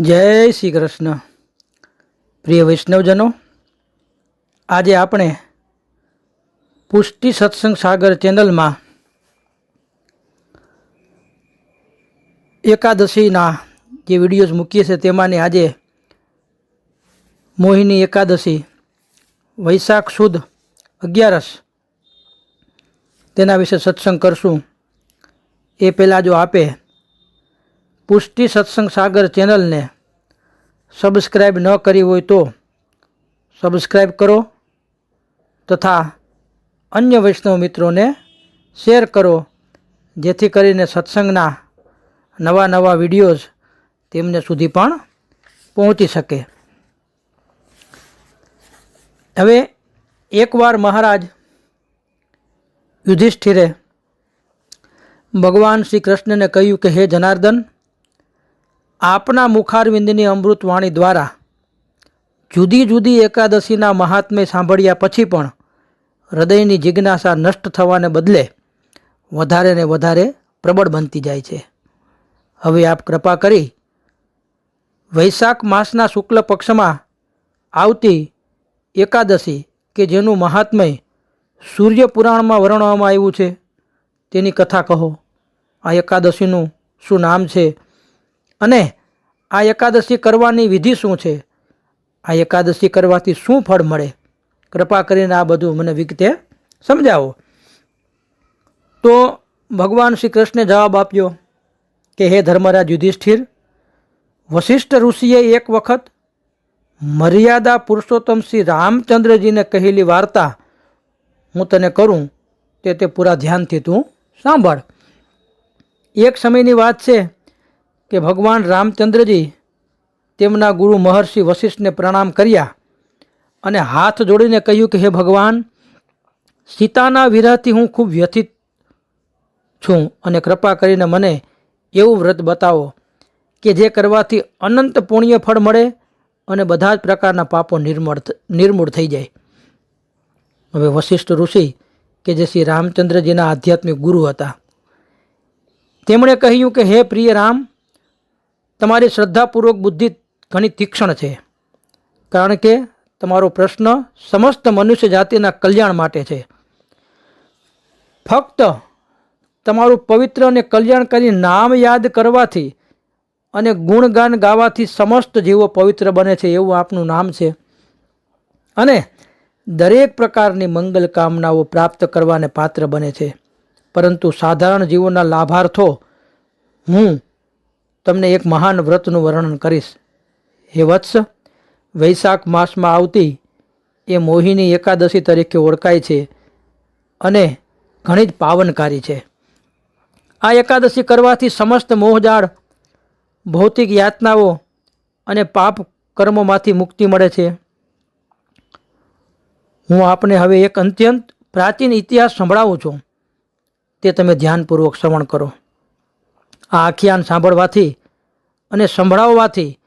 જય શ્રી કૃષ્ણ. પ્રિય વૈષ્ણવજનો, આજે આપણે પુષ્ટિ સત્સંગ સાગર ચેનલમાં એકાદશીના જે વિડીયોઝ મૂકીએ છીએ, તેમાંની આજે મોહિની એકાદશી, વૈશાખ સુદ અગિયારસ, તેના વિશે સત્સંગ કરશું. એ પહેલાં જો આપે પુષ્ટિ સત્સંગ સાગર ચેનલને સબસ્ક્રાઈબ ન કરી હોય તો સબસ્ક્રાઈબ કરો તથા અન્ય વૈષ્ણવ મિત્રોને શેર કરો, જેથી કરીને સત્સંગના નવા નવા વિડીયોઝ તેમને સુધી પણ પહોંચી શકે. હવે એકવાર મહારાજ યુધિષ્ઠિરે ભગવાન શ્રી કૃષ્ણને કહ્યું કે, હે જનાર્દન આપના મુખારવિંદની અમૃતવાણી દ્વારા જુદી જુદી એકાદશીના મહાત્મ્ય સાંભળ્યા પછી પણ હૃદયની જિજ્ઞાસા નષ્ટ થવાને બદલે વધારે ને વધારે પ્રબળ બનતી જાય છે. હવે આપ કૃપા કરી વૈશાખ માસના શુક્લ પક્ષમાં આવતી એકાદશી કે જેનું મહાત્મય સૂર્યપુરાણમાં વર્ણવવામાં આવ્યું છે તેની કથા કહો. આ એકાદશીનું શું નામ છે? અને આ એકાદશી કરવાની વિધિ શું છે? આ એકાદશી કરવાથી શું ફળ મળે? કૃપા કરીને આ બધું મને વિગતે સમજાવો. તો ભગવાન શ્રી કૃષ્ણે જવાબ આપ્યો કે, હે ધર્મરાજ યુધિષ્ઠિર વશિષ્ઠ ઋષિએ એક વખત મર્યાદા પુરુષોત્તમ શ્રી રામચંદ્રજીને કહેલી વાર્તા હું તને કરું, તે તે પૂરા ધ્યાનથી તું સાંભળ. એક સમયની વાત છે કે ભગવાન રામચંદ્રજી તેમના ગુરુ મહર્ષિ વશિષ્ઠને પ્રણામ કર્યા અને હાથ જોડીને કહ્યું કે, હે ભગવાન, સીતાના વિરહથી હું ખૂબ વ્યથિત છું અને કૃપા કરીને મને એવું વ્રત બતાવો કે જે કરવાથી અનંત પુણ્ય ફળ મળે અને બધા જ પ્રકારના પાપો નિર્મળ નિર્મૂળ થઈ જાય. હવે વશિષ્ઠ ઋષિ કે જે શ્રી રામચંદ્રજીના આધ્યાત્મિક ગુરુ હતા, તેમણે કહ્યું કે, હે પ્રિય રામ તમારી શ્રદ્ધાપૂર્વક બુદ્ધિ ઘણી તીક્ષ્ણ છે, કારણ કે તમારો પ્રશ્ન સમસ્ત મનુષ્ય જાતિના કલ્યાણ માટે છે. ફક્ત તમારું પવિત્ર અને કલ્યાણકારી નામ યાદ કરવાથી અને ગુણગાન ગાવાથી સમસ્ત જીવો પવિત્ર બને છે એવું આપનું નામ છે. અને દરેક પ્રકારની મંગલ કામનાઓ પ્રાપ્ત કરવાને પાત્ર બને છે. પરંતુ સાધારણ જીવોના લાભાર્થો હું તમને એક મહાન વ્રતનું વર્ણન કરીશ. હે વત્સ, વૈશાખ માસમાં આવતી એ મોહિની એકાદશી તરીકે ઓળખાય છે અને ઘણી જ પાવનકારી છે. આ એકાદશી કરવાથી સમસ્ત મોહજાળ, ભૌતિક યાતનાઓ અને પાપ કર્મોમાંથી મુક્તિ મળે છે. હું આપને હવે એક અત્યંત પ્રાચીન ઇતિહાસ સંભળાવું છું. તે તમે ધ્યાનપૂર્વક શ્રવણ કરો. આ આખ્યાન સાંભળવાથી અને સંભળાવવાથી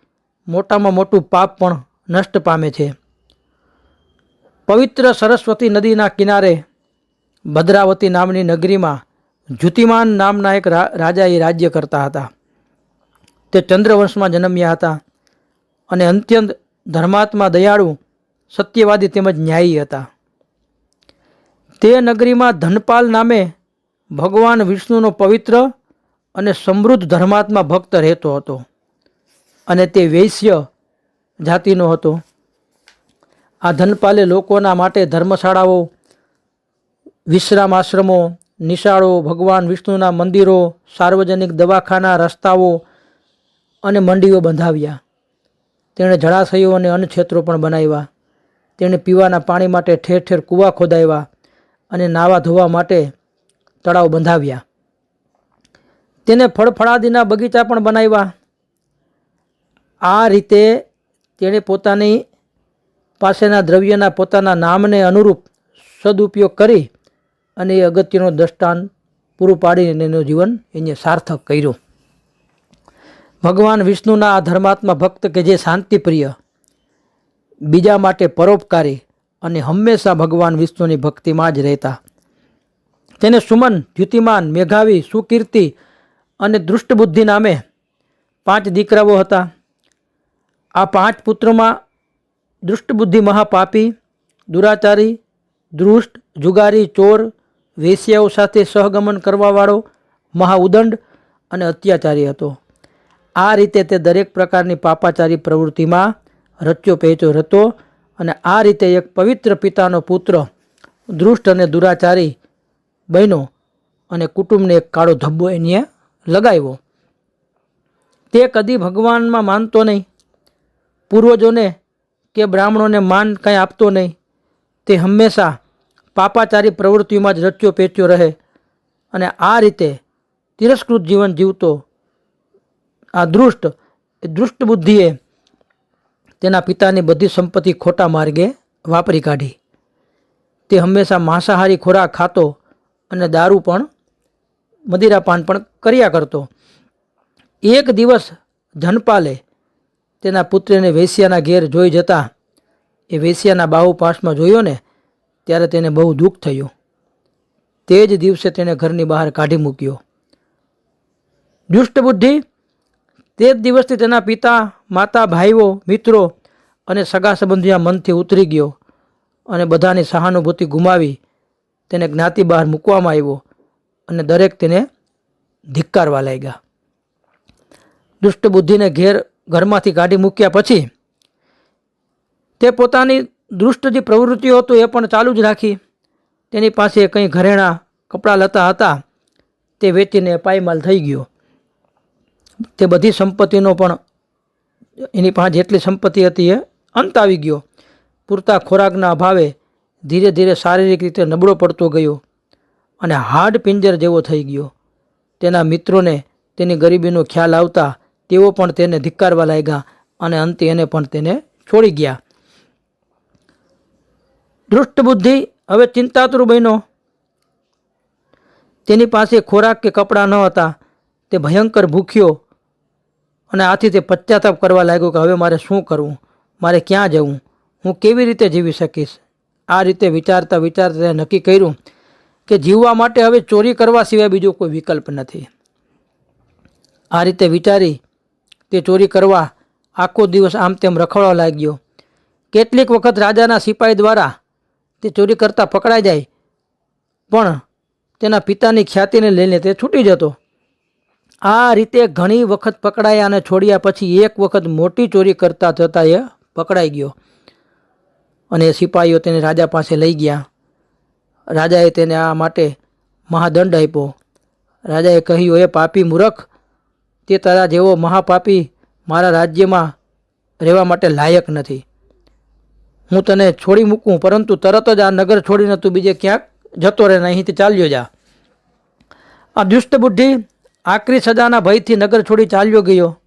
મોટામાં મોટું પાપ પણ નષ્ટ પામે છે. પવિત્ર સરસ્વતી નદીના કિનારે ભદ્રાવતી નામની નગરીમાં જ્યુતિમાન નામના એક રા- રાજા એ રાજ્ય કરતા હતા. તે ચંદ્રવંશમાં જન્મ્યા હતા અને અત્યંત ધર્માત્મા દયાળુ, સત્યવાદી તેમજ ન્યાયી હતા. તે નગરીમાં ધનપાલ નામે ભગવાન વિષ્ણુનો પવિત્ર અને સમૃદ્ધ ધર્માત્મા ભક્ત રહેતો હતો. અને તે વૈશ્ય જાતિનો હતો. આ ધનપાલે લોકોના માટે ધર્મશાળાઓ વિશ્રામ આશ્રમો નિશાળો, ભગવાન વિષ્ણુના મંદિરો, સાર્વજનિક દવાખાના, રસ્તાઓ અને મંડીઓ બંધાવ્યા. તેણે જળાશયો અને અન્નક્ષેત્રો પણ બનાવ્યા. તેણે પીવાના પાણી માટે ઠેર ઠેર કૂવા ખોદાવ્યા અને નાવા ધોવા માટે તળાવ બંધાવ્યા. તેને ફળફળાદીના બગીચા પણ બનાવ્યા. આ રીતે તેણે પોતાની પાસેના દ્રવ્યના પોતાના નામને અનુરૂપ સદુપયોગ કરી અને એ અગત્યનો દ્રષ્ટાંત પૂરું પાડીને એનું જીવન એને સાર્થક કર્યું. ભગવાન વિષ્ણુના આ ધર્માત્મા ભક્ત કે જે શાંતિપ્રિય, બીજા માટે પરોપકારી અને હંમેશા ભગવાન વિષ્ણુની ભક્તિમાં જ રહેતા. તેને સુમન દ્યુતિમાન મેઘાવી, સુકીર્તિ અને દુષ્ટબુદ્ધિ નામે પાંચ દીકરાઓ હતા. આ પાંચ પુત્રોમાં દુષ્ટબુદ્ધિ મહાપાપી, દુરાચારી, દૃષ્ટ, જુગારી, ચોર, વેશ્યાઓ સાથે સહગમન કરવાવાળો મહાઉદંડ અને અત્યાચારી હતો. આ રીતે તે દરેક પ્રકારની પાપાચારી પ્રવૃત્તિમાં રચ્યો પહેચો હતો અને આ રીતે એક પવિત્ર પિતાનો પુત્ર, દૃષ્ટ અને દુરાચારી બન્યો અને કુટુંબને એક કાળો ધબ્બો એની લગાવ્યો. તે કદી ભગવાનમાં માનતો નહીં. પૂર્વજોને કે બ્રાહ્મણોને માન કંઈ આપતો નહીં. તે હંમેશા પાપાચારી પ્રવૃત્તિઓમાં જ રચ્યો પેચ્યો રહે અને આ રીતે તિરસ્કૃત જીવન જીવતો આ દૃષ્ટ, એ દૃષ્ટ બુદ્ધિએ તેના પિતાની બધી સંપત્તિ ખોટા માર્ગે વાપરી કાઢી. તે હંમેશા માંસાહારી ખોરાક ખાતો અને દારૂ પણ મદિરાપાન પણ કર્યા કરતો. એક દિવસ ધનપાલે તેના પુત્રને વેશ્યાના ઘેર જોઈ જતા એ વેશ્યાના બાહુ પાસમાં જોયો ને, ત્યારે તેને બહુ દુઃખ થયું. તે જ દિવસે તેને ઘરની બહાર કાઢી મૂક્યો. દુષ્ટ બુદ્ધિ તે જ દિવસથી તેના પિતા, માતા, ભાઈઓ, મિત્રો અને સગા સંબંધીના મનથી ઉતરી ગયો અને બધાની સહાનુભૂતિ ગુમાવી તેને જ્ઞાતિ બહાર મૂકવામાં આવ્યો. અને દરેક તેને ધિક્કારવા લાગ્યા. દુષ્ટ બુદ્ધિને ઘેર ઘરમાંથી કાઢી મૂક્યા પછી તે પોતાની દુષ્ટ જે પ્રવૃત્તિઓ હતું એ પણ ચાલુ જ રાખી. તેની પાસે કંઈ ઘરેણાં કપડાં લતા હતા તે વેચીને પાયમાલ થઈ ગયો. તે બધી સંપત્તિનો પણ એની પાસે જેટલી સંપત્તિ હતી એ અંત આવી ગયો. પૂરતા ખોરાકના અભાવે ધીરે ધીરે શારીરિક રીતે નબળો પડતો ગયો. અને હાડ પિંજર જેવો થઈ ગયો. તેના મિત્રોને તેની ગરીબીનો ખ્યાલ આવતા તેઓ પણ તેને ધિક્કારવા લાગ્યા અને અંતે એને પણ તેને છોડી ગયા. દૃષ્ટ બુદ્ધિ હવે ચિંતાતુર બન્યો. તેની પાસે ખોરાક કે કપડાં ન હતા. તે ભયંકર ભૂખ્યો અને આથી તે પશ્ચાતાપ કરવા લાગ્યો કે હવે મારે શું કરવું? મારે ક્યાં જવું? હું કેવી રીતે જીવી શકીશ? આ રીતે વિચારતા વિચારતા નક્કી કર્યું કે જીવવા માટે હવે ચોરી કરવા સિવાય બીજો કોઈ વિકલ્પ નથી. આ રીતે વિચારી તે ચોરી કરવા આખો દિવસ આમ તેમ રખડવા લાગ્યો. કેટલીક વખત રાજાના સિપાહી દ્વારા તે ચોરી કરતા પકડાઈ જાય, પણ તેના પિતાની ખ્યાતિને લઈને તે છૂટી જતો. આ રીતે ઘણી વખત પકડાયા અને છોડ્યા પછી એક વખત મોટી ચોરી કરતા થતાં એ પકડાઈ ગયો અને સિપાહીઓ તેને રાજા પાસે લઈ ગયા. રાજાએ તેને આ માટે મહાદંડ આપ્યો. રાજાએ કહ્યું એ પાપી મૂરખ, તે તારા જેવો મહાપાપી મારા રાજ્યમાં રહેવા માટે લાયક નથી. હું તને છોડી મૂકું, પરંતુ તરત જ આ નગર છોડીને તું બીજે ક્યાંક જતો રહે અહીંથી ચાલ્યો જા. આ દુષ્ટ બુદ્ધિ આકરી સજાના ભયથી નગર છોડી ચાલ્યો ગયો.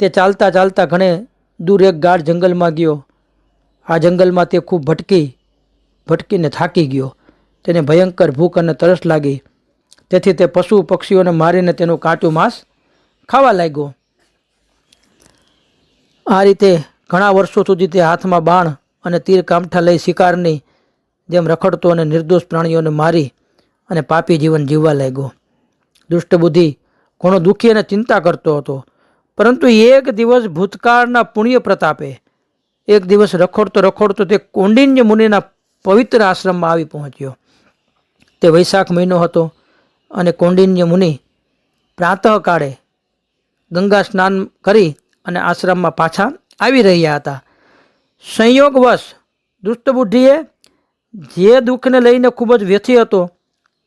તે ચાલતા ચાલતા ઘણે દૂર એક ગાઢ જંગલમાં ગયો. આ જંગલમાં તે ખૂબ ભટકી, ભટકીને થાકી ગયો. તેને ભયંકર ભૂખ અને તરસ લાગી. તેથી તે પશુ પક્ષીઓને મારીને તેનું કાચું માંસ ખાવા લાગ્યો. આ રીતે ઘણા વર્ષો સુધી તે હાથમાં બાણ અને તીર કામઠા લઈ શિકારની જેમ રખડતો અને નિર્દોષ પ્રાણીઓને મારી અને પાપી જીવન જીવવા લાગ્યો. દુષ્ટબુદ્ધિ ઘણો દુઃખી અને ચિંતા કરતો હતો. પરંતુ એક દિવસ ભૂતકાળના પુણ્ય પ્રતાપે એક દિવસ રખડતો રખડતો તે કોંડિન્ય મુનિના પવિત્ર આશ્રમમાં આવી પહોંચ્યો. તે વૈશાખ મહિનો હતો અને કૌંડિન્ય મુનિ પ્રાતઃકાળે ગંગા સ્નાન કરી અને આશ્રમમાં પાછા આવી રહ્યા હતા. સંયોગવશ દુષ્ટબુદ્ધિએ જે દુઃખને લઈને ખૂબ જ વ્યથી હતો,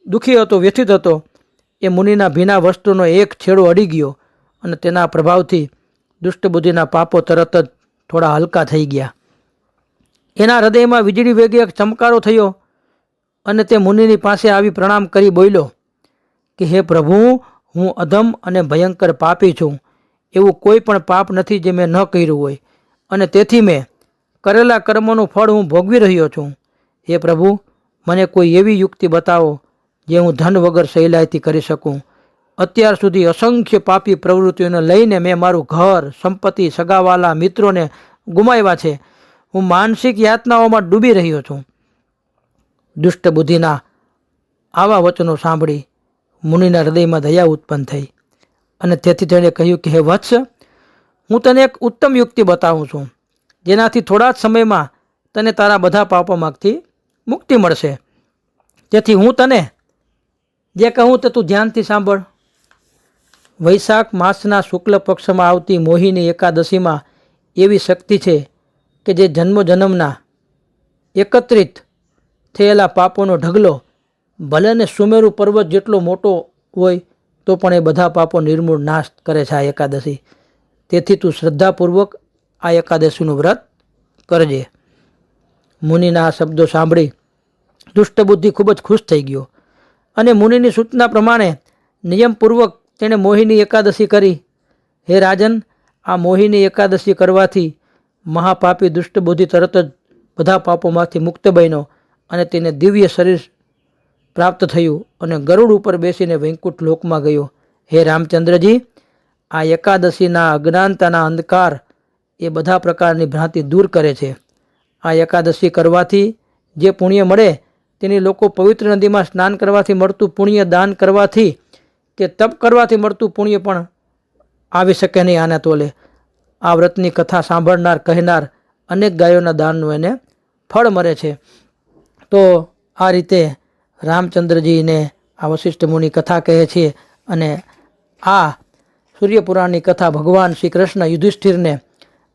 દુઃખી હતો, વ્યથિત હતો, એ મુનિના ભીના વસ્તુનો એક છેડો અડી ગયો અને તેના પ્રભાવથી દુષ્ટબુદ્ધિના પાપો તરત જ થોડા હલકા થઈ ગયા. એના હૃદયમાં વીજળી વેગે એક ચમકારો થયો અને તે મુનિની પાસે આવી પ્રણામ કરી બોલ્યો, કે હે પ્રભુ, હું અધમ અને ભયંકર પાપી છું. એવું કોઈ પણ પાપ નથી જે મેં ન કર્યું હોય. અને તેથી મેં કરેલા કર્મોનું ફળ હું ભોગવી રહ્યો છું. હે પ્રભુ, મને કોઈ એવી યુક્તિ બતાવો જે હું ધન વગર સહેલાઈથી કરી શકું. અત્યાર સુધી અસંખ્ય પાપી પ્રવૃત્તિઓને લઈને મેં મારું ઘર, સંપત્તિ, સગાવાલા, મિત્રોને ગુમાવ્યા છે. હું માનસિક યાતનાઓમાં ડૂબી રહ્યો છું. દુષ્ટ બુદ્ધિના આવા વચનો સાંભળી મુનિના હૃદયમાં દયા ઉત્પન્ન થઈ. અને તેથી તેણે કહ્યું કે, હે વત્સ, હું તને એક ઉત્તમ યુક્તિ બતાવું છું, જેનાથી થોડા જ સમયમાં તને તારા બધા પાપોમાંથી મુક્તિ મળશે. તેથી હું તને જે કહું તે તું ધ્યાનથી સાંભળ. વૈશાખ માસના શુક્લ પક્ષમાં આવતી મોહિની એકાદશીમાં એવી શક્તિ છે કે જે જન્મ જન્મના એકત્રિત થયેલા પાપોનો ઢગલો, ભલે ને સુમેરુ પર્વત જેટલો મોટો હોય, તો પણ એ બધા પાપો નિર્મૂળ નાશ કરે છે આ એકાદશી. તેથી તું શ્રદ્ધાપૂર્વક આ એકાદશીનું વ્રત કરજે. મુનિના આ શબ્દો સાંભળી દુષ્ટબુદ્ધિ ખૂબ જ ખુશ થઈ ગયો અને મુનિની સૂચના પ્રમાણે નિયમપૂર્વક તેણે મોહિની એકાદશી કરી. હે રાજન, આ મોહિની એકાદશી કરવાથી મહાપાપી દુષ્ટબુદ્ધિ તરત જ બધા પાપોમાંથી મુક્ત બન્યો. અને તેને દિવ્ય શરીર પ્રાપ્ત થયું અને ગરુડ ઉપર બેસીને વૈકુંઠ લોકમાં ગયો. હે રામચંદ્રજી, આ એકાદશીના અજ્ઞાનતાના અંધકાર એ બધા પ્રકારની ભ્રાંતિ દૂર કરે છે. આ એકાદશી કરવાથી જે પુણ્ય મળે, તેની લોકો પવિત્ર નદીમાં સ્નાન કરવાથી મળતું પુણ્ય દાન કરવાથી કે તપ કરવાથી મળતું પુણ્ય પણ આવી શકે નહીં આના તોલે. આ વ્રતની કથા સાંભળનાર, કહેનાર અનેક ગાયોના દાનનું એને ફળ મળે છે. તો આ રીતે રામચંદ્રજીને આ વશિષ્ઠ મુનિ કથા કહે છે અને આ સૂર્યપુરાણની કથા ભગવાન શ્રી કૃષ્ણ યુધિષ્ઠિરને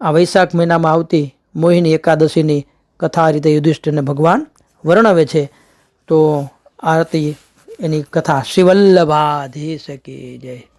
આ વૈશાખ મહિનામાં આવતી મોહિની એકાદશીની કથા આ રીતે યુધિષ્ઠિરને ભગવાન વર્ણવે છે. તો આ હતી એની કથા. શિવલ્લભાધી શકી જય.